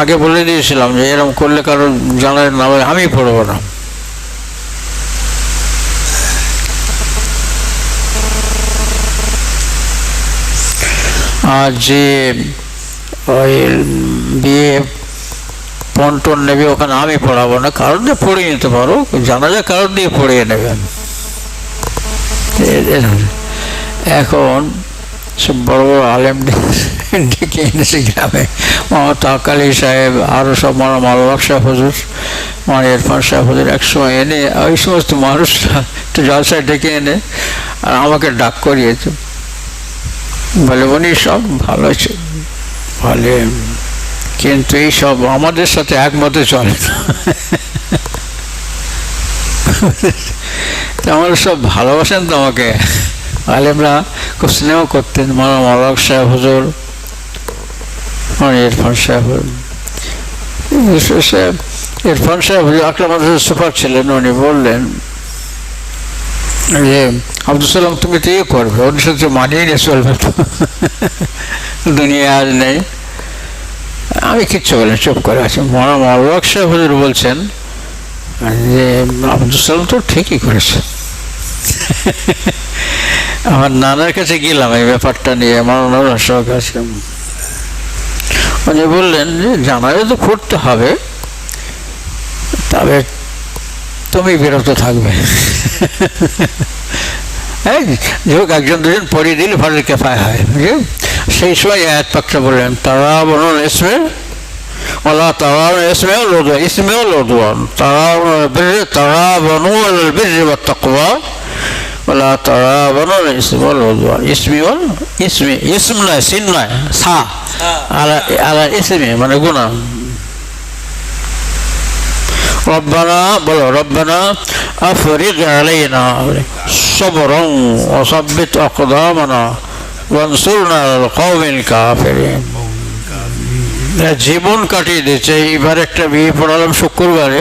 আগে বলে দিয়েছিলাম যে এরকম করলে কারও জানার না হলে আমি পড়ব না। আর যে ওই বিয়ে পন্টন নেবে ওখানে আমি পড়াবো না, কারণ দিয়ে পড়িয়ে নিতে পারো জানা যায় কারণ দিয়ে পড়িয়ে এ- এখন সব বড় বড় আলেম ডেকে এনেছি গ্রামে। মোহাম্মদ সাহেব আরও সব মারা মালবাক সাহেব হুজুর মানে ইরফান সাহেব হুজুর একসময় এনে, ওই সমস্ত মানুষরা একটু জলসায় ডেকে এনে আর আমাকে ডাক করিয়েছে। বলে, উনি সব ভালো বলে, কিন্তু এই সব আমাদের সাথে একমতে চলে না। তা আমরা সব ভালোবাসেন তো আমাকে। আলেমরা খুব স্নেহ করতেন মারা মালক সাহেব হুজুর। মানে ইরফান সাহেব হুজুর। সে- ইরফান সাহেব আকরাম সুপার ছিলেন, উনি বললেন যে আব্দুল সালাম, তুমি তো ইয়ে করবে ওর সাথে মানিয়ে নিয়ে চলবে তো দুনিয়া আজ নেই। আমি কিচ্ছু বলেন, চুপ করে আছি। মরা মালক সাহেব হুজুর বলছেন যে আব্দুল সালাম তো ঠিকই করেছে। আমার নানার কাছে গেলাম এই ব্যাপারটা নিয়ে, আমার নানার কাছে উনি বললেন যে জানালে তো করতে হবে, তবে তুমি বিরত থাকবে। হ্যাঁ একজন দুজন পড়িয়ে দিলে ভালো কেফায় হয়। সেই সময় আয়াত পাকটা বললেন তারা বলুন এসমে ওলা তারা এসমে লোদুয়া ইসমেও লোদুয়ান তারা তারা বনু বির তাকওয়া, ওলা তারা বনু ইসমে লোদুয়ান, ইসমি ইসমি, ইসম নয় সিন নয় সা। আলা মানে গুণা রব্বানা, বলো, রব্বানা আফরিক আলাইনা সবরং কওমিল কাফিরিন। জীবন কাটিয়ে দিয়েছে এইবার একটা বিয়ে পড়ালাম শুক্রবারে।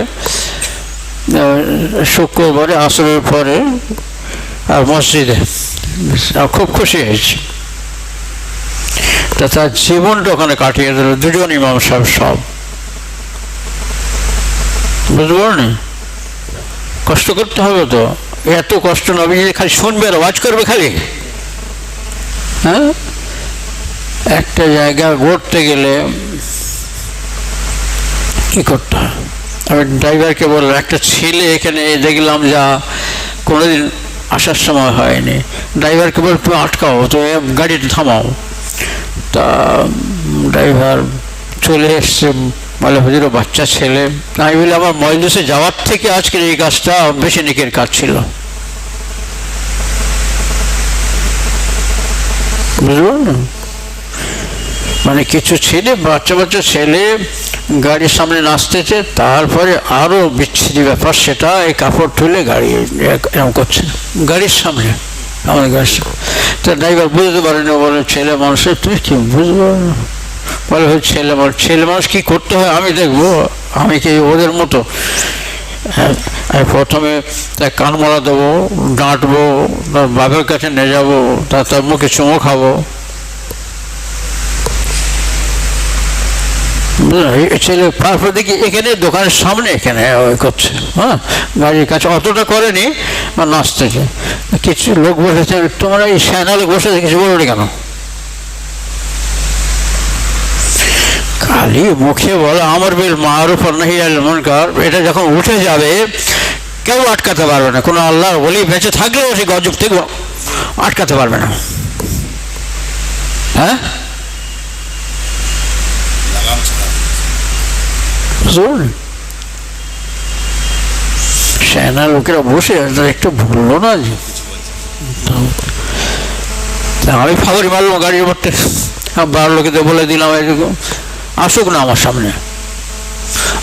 শুক্রবারে আসরের পরে, আর মসজিদে। খুব খুশি হয়েছি। তা তার জীবনটা ওখানে কাটিয়ে দিল। দুজন ইমাম সাহেব সব। বুঝতে পারনি কষ্ট করতে হবে তো। এত কষ্ট নবী খালি শুনবে আর ওয়াজ করবে খালি। হ্যাঁ? একটা জায়গা গড়তে গেলে কি করতে হয়? আমি ড্রাইভারকে বললাম, একটা ছেলে এখানে দেখলাম যা কোনোদিন আসার সময় হয়নি। ড্রাইভারকে বল তুমি আটকাও তো গাড়িটা থামাও। তা ড্রাইভার চলে এসছে বলে হুজুর বাচ্চা ছেলে। আমি বলি, আমার মজলিসে যাওয়ার থেকে আজকের এই কাজটা বেশি নিকের কাজ ছিল। বুঝতে পারলেন? মানে কিছু ছেলে, বাচ্চা বাচ্চা ছেলে গাড়ির সামনে নাচতেছে, তারপরে আরও বিচ্ছিরি ব্যাপার, সেটা এই কাপড় তুলে গাড়ি এরকম করছে, গাড়ির সামনে। আমাদের কাছে। তা ড্রাইভার বুঝতে পারেনি বলে ছেলে মানুষের তুমি কি বুঝতে পারো না বলে ওই ছেলে মানুষ ছেলে মানুষ কী করতে হয় আমি দেখব। আমি কি ওদের মতো? হ্যাঁ, প্রথমে তার কানমলা দেবো ডাঁটবো তার বাপের কাছে নিয়ে যাব তার তার মুখে চুমো খাব বুঝলেন? এই ছেলে তারপর দেখি এখানে, দোকানের সামনে এখানে ওই করছে। হ্যাঁ গাড়ির কাছে অতটা করেনি বা নাচতেছে কিছু লোক বসেছে, তোমরা এই স্যানা লোক বসে কিছু বলো কেন? খালি মুখে বলো, আমার বিল মারুফ নাহি আল মুনকার এটা যখন উঠে যাবে, কেউ আটকাতে পারবে না। কোনো আল্লাহর বলি বেঁচে থাকলেও সেই গজব থেকে আটকাতে পারবে না। হ্যাঁ? বুঝলেন সেনা লোকেরা বসে একটু ভুললো না যে। আমি ফাগরি মারলাম গাড়ির মধ্যে বার লোকেদের বলে দিলাম আসুক না আমার সামনে।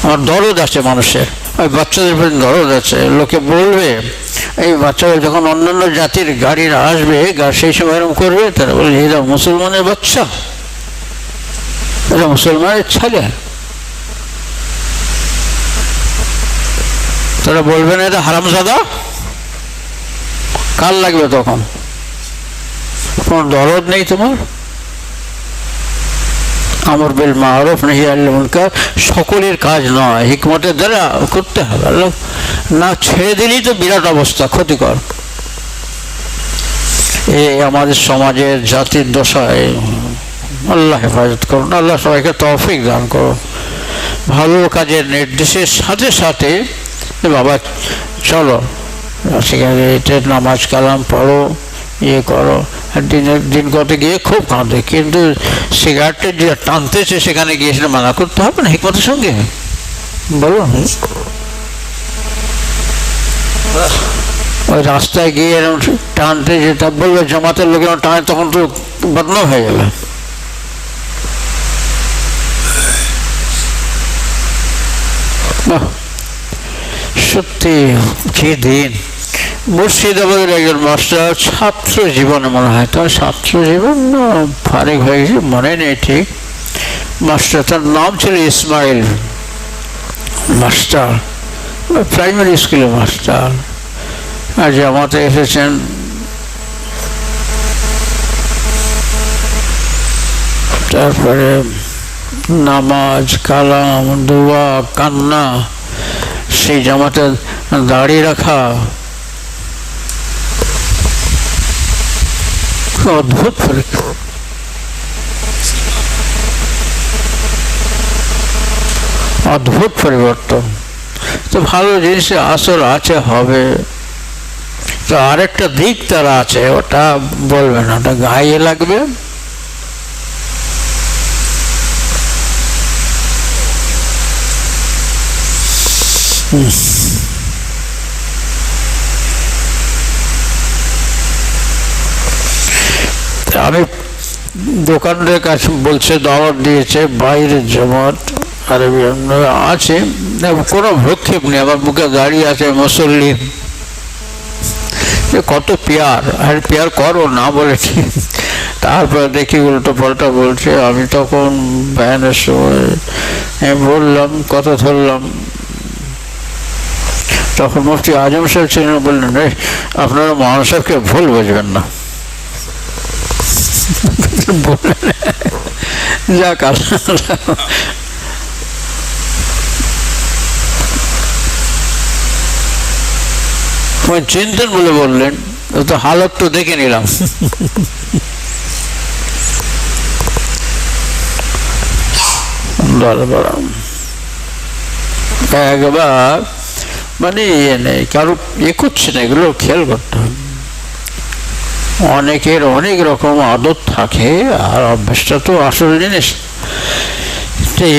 আমার দরদ আছে মানুষের। ওই বাচ্চাদের প্রতি দরদ আছে। লোকে বলবে, এই বাচ্চারা যখন অন্যান্য জাতির গাড়ির আসবে সেই সময় এরকম করবে, তারা বলবে এরা মুসলমানের বাচ্চা। এরা মুসলমানের ছেলে। তারা বলবে না, এটা হারামজাদা কাল লাগবে তখন? কোনো দরদ নেই তোমার? আমর বিল মারুফ, নাহি মুনকার, সকলের কাজ নয়, হিকমতের দ্বারা করতে হবে, আল্লাহ। না ছেড়ে দিলেই তো বিরাট অবস্থা, ক্ষতিকর। এ আমাদের সমাজের জাতির দশায়, আল্লাহ হেফাজত করুন, আল্লাহ সবাইকে তৌফিক দান করুন। ভালো কাজের নির্দেশের সাথে সাথে বাবা চলো। সেখানে এটা নামাজ কালাম পড়ো ইয়ে করো। দিনের দিন কত গিয়ে খুব কাঁদে কিন্তু সিগারেটটা যে টানতেছে সেখানে গিয়ে সেটা মানা করতে হবে না হিকমতের সঙ্গে। বলুন। ওই রাস্তায় গিয়ে এরকম টানতে যেটা বলবে জমাতের লোক টানে তখন তো বদনাম হয়ে যাবে বাহ, সত্যি, কি দিন। মুর্শিদাবাদের একজন মাস্টার ছাত্র জীবনে মনে হয়, তার ছাত্র জীবন ফারেক হয়ে গেছে, মনে নেই ঠিক। মাস্টার, তার নাম ছিল ইসমাইল মাস্টার, প্রাইমারি স্কুলের মাস্টার। আর জামাতে এসেছেন তারপরে নামাজ, কালাম, দোয়া, কান্না সেই জামাতে দাড়ি রাখা। অদ্ভুত অদ্ভুত পরিবর্তন। তো ভালো জিনিসে আসর আছে, হবে। তো আরেকটা দিক তারা আছে, ওটা বলবে না, ওটা গায়ে লাগবে। তা আমি দোকানের কাছে বলছে দাওয়াত দিয়েছে বাইরের জমাট, আর আছে। কোনো ভ্রক্ষেপ নেই, আমার মুখে দাঁড়িয়ে আছে, মুসল্লি। কত পেয়ার, আর পেয়ার করো না বলেছি তারপর দেখি উল্টো পাল্টা বলছে, আমি তখন ব্যানের সময় বললাম, কথা ধরলাম তখন মুফতি আজম সাহেব ছিলেন বললেন আপনারা মহান সাহেবকে ভুল বুঝবেন না। বললেন, যাক চিনতেন বলে বললেন তো হালত তো দেখে নিলাম। একবার মানে ইয়ে নেই কারও ইয়ে করছে না, এগুলো খেয়াল করতে হবে। অনেকের অনেক রকম আদত থাকে, আর অভ্যাসটা তো আসল জিনিস।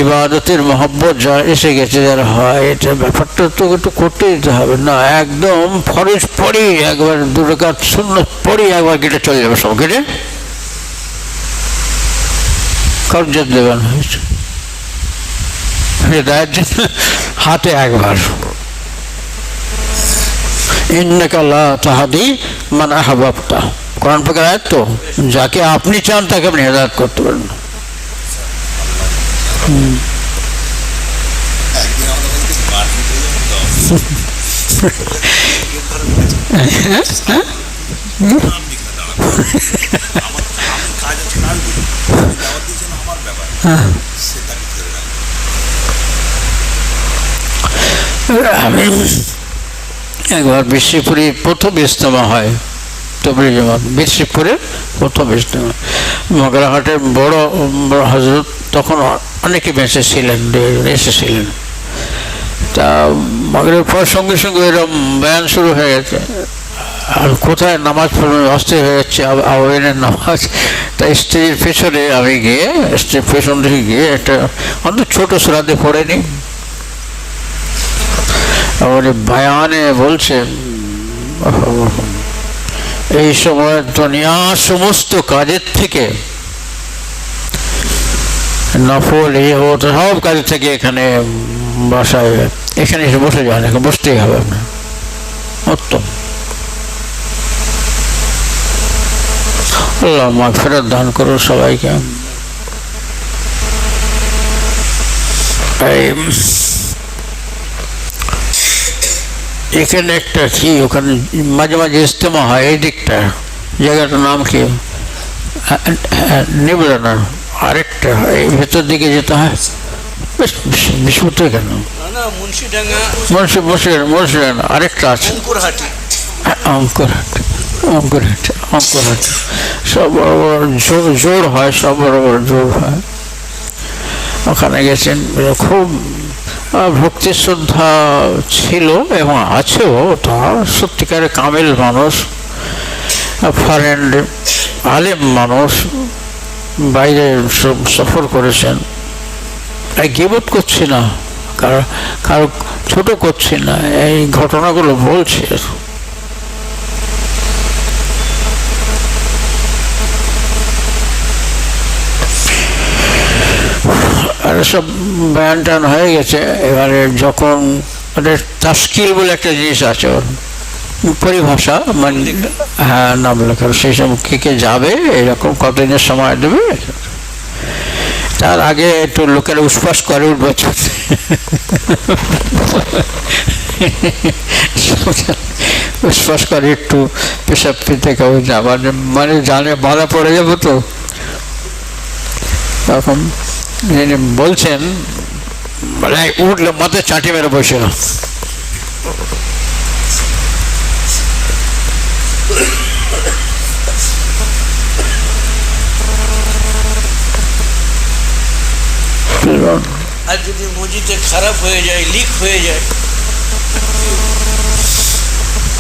ইবাদতের মহব্বত যা এসে গেছে যারা হয়, এটা ব্যাপারটা তো একটু করতে দিতে হবে। না, একদম ফরজ পড়ি, একবার দু টাকার শূন্য পড়ি, একবার কেটে চলে যাবে সব কেটে কবজত দেবেন হয়েছে। হাতে একবার। ইন্নাকা লা তাহাদি মান আহবাবতা কোরআন পাকের আয়াত তো যাকে আপনি চান তাকে আপনি হেদায়ত করতে পারেন না একদিন আমাদের বাড়িতে মারপিট হয়ে যাবে তো নাম লিখে দাঁড়াবো আমার আমি একবার বিশ্বপুরে প্রথম ইজতেমা হয়। তবরি জমাত বিশ্বপুরে প্রথম ইজতেমা। মগরাহাটের বড় হজরত তখন অনেকে বেঁচে ছিলেন এসেছিলেন। তা মগরের পর সঙ্গে সঙ্গে এরকম বয়ান শুরু হয়ে গেছে। আর কোথায় নামাজ পড়বে, অস্থির হয়ে যাচ্ছে, আব- নামাজ। তাই স্ত্রীর পেছনে আমি গিয়ে, স্ত্রীর পেছন থেকে গিয়ে একটা অন্তত ছোটো সুরাতে পড়ে নিই। আর বায়ানে বলছেন এই সময় দুনিয়ার সমস্ত কাজের থেকে নফল এই হতো সব কাজের থেকে এখানে বসায়। এখানে এসে বসে যান, এখানে বসতেই হবে আপনার। উত্তম। আল্লাহ মাগ ফেরত দান করো সবাইকে। এই এখানে একটা কি ওখানে মাঝে মাঝে ইজতেমা হয় এই দিকটা। জায়গাটার নাম কি? নিবলানা আরেকটা এই ভেতর দিকে যেতে হয়। বেশ বিস্মুত কেন? মুন্সিডাঙ্গা। মুন্সি বসে মুন্সি আরেকটা আছে। অঙ্কুরহাটি। অঙ্কুরহাট অঙ্কুরহাট অঙ্কুরহাট। সব বড় বড় জোর জোর হয় সব বড় বড় জোর হয়। ওখানে গেছেন খুব ভক্তি শ্রদ্ধা ছিল এবং আছেও তা সত্যিকারে কামেল মানুষ ফরেন আলেম মানুষ বাইরে সব- সফর করেছেন। গিবোধ করছি না, কারও কারও ছোটো করছি না, এই ঘটনাগুলো বলছি। আর সব ব্যান ট্যান হয়ে গেছে। এবারে যখন ওদের তাস্কিল বলে একটা জিনিস আছে ওর, পরিভাষা মানে হ্যাঁ নাম লেখা, সেই সব কে কে যাবে, এরকম কতদিনের সময় দেবে? তার আগে একটু লোকেরা উসপাস করে উঠবো। উসপাস করে একটু পেশাব পেতে কেউ যাবার মানে জানে বাধা পড়ে যাব তো। তখন বলছেন, বলে উঠলে মাথায় চাটি মেরে বসে আর যদি মসজিদে খারাপ হয়ে যায়, লিক হয়ে যায়,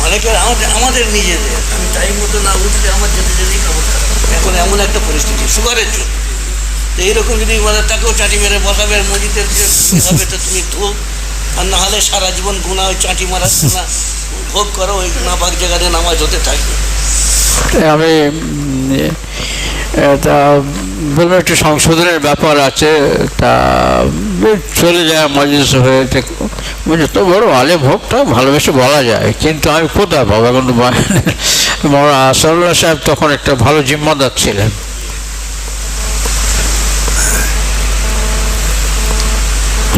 অনেকের আমাদের আমাদের নিজেদের। আমি টাইম মতো না উঠলে আমার যেতে যেতেই খবর খারাপ এখন এমন একটা পরিস্থিতি, সুগারের জন্য। তো এইরকম যদি মানে তাকেও চাটি মেরে বসাবে মসজিদের হবে তো তুমি ধো আর না হলে সারা জীবন গুণা ওই চাটি মারার না ভোগ করো, ওই নাপাক জায়গাতে নামাজ হতে থাকবে। আমি তা বললাম একটু সংশোধনের ব্যাপার আছে। তা চলে যায় মজলিস হয়ে তো বড় আলে ভোগটা ভালোবেসে বলা যায়। কিন্তু আমি কোথায় পাবো? এখন তো আসাদুল্লাহ সাহেব তখন একটা ভালো জিম্মাদার ছিলেন।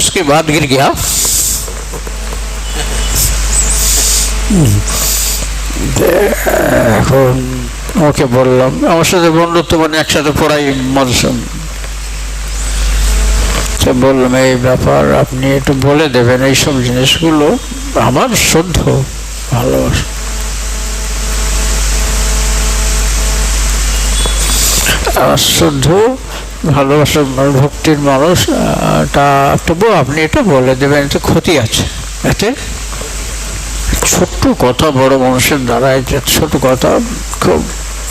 उसके बाद गिर गया এখন ওকে বললাম আমার সাথে বন্ধুত্ব মানে একসাথে পড়াই মদসম তো বললাম এই ব্যাপার আপনি একটু বলে দেবেন এইসব জিনিসগুলো আমার শুদ্ধ ভালোবাসা আমার শুদ্ধ ভালোবাসা ভক্তির মানুষ তা তবু আপনি এটা বলে দেবেন এতে ক্ষতি আছে। এতে? ছোট্ট কথা বড় মানুষের দ্বারা এটা ছোট কথা খুব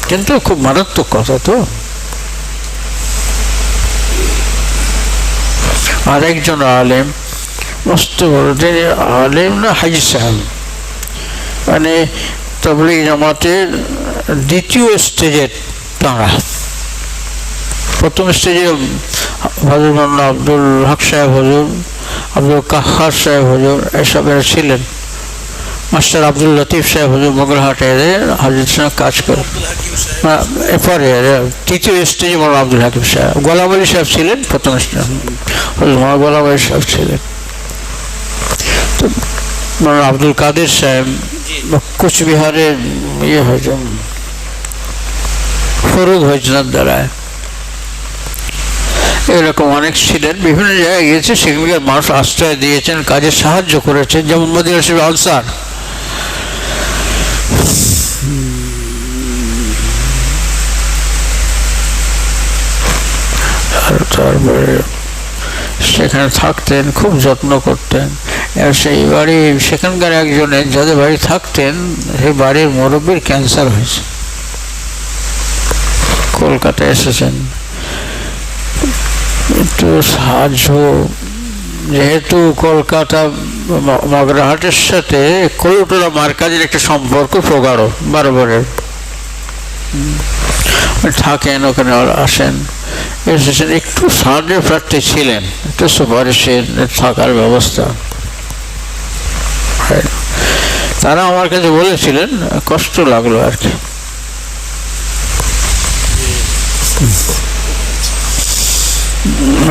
কিন্তু খুব মারাত্মক কথা তো। আর একজন আলেম মস্ত বড় আলেম না হাজি সাহেব। মানে তবলিগ জামাতের দ্বিতীয় স্টেজের তাঁরা। প্রথম স্টেজে হজর আব্দুল হক সাহেব হজুর, আব্দুল কাহার সাহেব হজুর এসব এরা ছিলেন। মাস্টার আব্দুল লতিফ সাহেব হজুর মোগলহাটে হাজির সঙ্গে কাজ করে। এরপরে তৃতীয় স্টেজে মোল্লা আব্দুল হাকিম সাহেব। গোলাম সাহেব ছিলেন প্রথম স্টেজ। গোলাম আলী সাহেব ছিলেন। তো মোল্লা আব্দুল কাদের সাহেব জি কোচবিহারের ইয়ে হয়েছে ফরুদ হয়েছিলেন দ্বারায় এরকম অনেক ছিলেন, বিভিন্ন জায়গায় গিয়েছে, সেখানকার মানুষ আশ্রয় দিয়েছেন, কাজে সাহায্য করেছেন। যেমন মদিনা আনসার। তারপরে সেখানে থাকতেন, খুব যত্ন করতেন। সেই বাড়ি, সেখানকার একজনের যাদের বাড়ি থাকতেন, সেই বাড়ির মুরব্বীর ক্যান্সার হয়েছে। কলকাতায় এসেছেন। সাহায্য। যেহেতু কলকাতা মগরাহাটের সাথে কলুটোলা মার্কাজের একটা সম্পর্ক প্রগাঢ় বারবারের থাকেন, ওখানে আসেন। এসেছেন একটু সাহায্য প্রার্থী ছিলেন, একটু সুপারিশের থাকার ব্যবস্থা। হয়। তারা আমার কাছে বলেছিলেন, কষ্ট লাগল আর কি।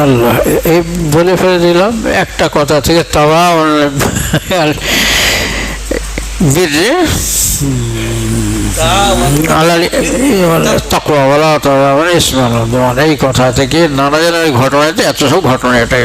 আল্লাহ এই বলে ফেলে দিলাম, একটা কথা থেকে তাওয়া বীরে এই কথা থেকে নানা জনের ঘটনাতে এত সব ঘটনা এটাই।